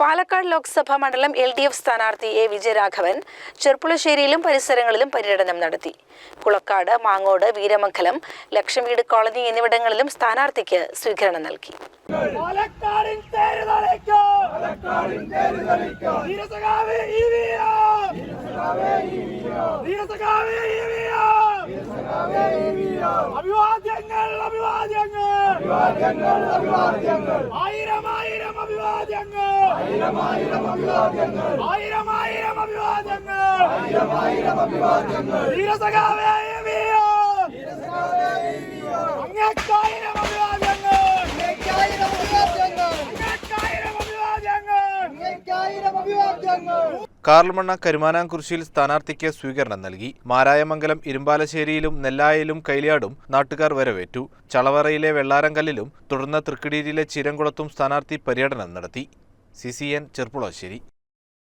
പാലക്കാട് ലോക്സഭാ മണ്ഡലം L D F സ്ഥാനാർത്ഥി A Vijayaraghavan ചെർപ്പുളശ്ശേരിയിലും പരിസരങ്ങളിലും പര്യടനം നടത്തി. കുളക്കാട് മാങ്ങോട് വീരമംഗലം ലക്ഷംവീട് കോളനി എന്നിവിടങ്ങളിലും സ്ഥാനാർത്ഥിക്ക് സ്വീകരണം നൽകി. പാലക്കാടിൻ തേര് അഭിവാദ്യങ്ങൾ. ആയിരം ആയിരം അഭിവാദ്യങ്ങൾ. ആയിരം ആയിരം അഭിവാദ്യങ്ങൾ. അഭിവാദ്യങ്ങൾ ആയിരം ആയിരം അഭിവാദ്യങ്ങൾ. ആയിരം ആയിരം അഭിവാദ്യങ്ങൾ. ധീരസഖാവേ ഈ വീര അങ്ങേക്കായിരം അഭിവാദ്യങ്ങൾ. അങ്ങേക്കായിരം അഭിവാദ്യങ്ങൾ. കാർൽമണ്ണ കരുമാനാംകുറിശ്ശിയിൽ സ്ഥാനാർത്ഥിക്ക് സ്വീകരണം നൽകി. മാരായമംഗലം ഇരുമ്പാലശ്ശേരിയിലും നെല്ലായയിലും കൈലിയാടും നാട്ടുകാർ വരവേറ്റു. ചളവറയിലെ വെള്ളാരംകല്ലിലും തുടർന്ന് തൃക്കിടിയിലെ ചീരംകുളത്തും സ്ഥാനാർത്ഥി പര്യടനം നടത്തി. C C N Cherpulassery.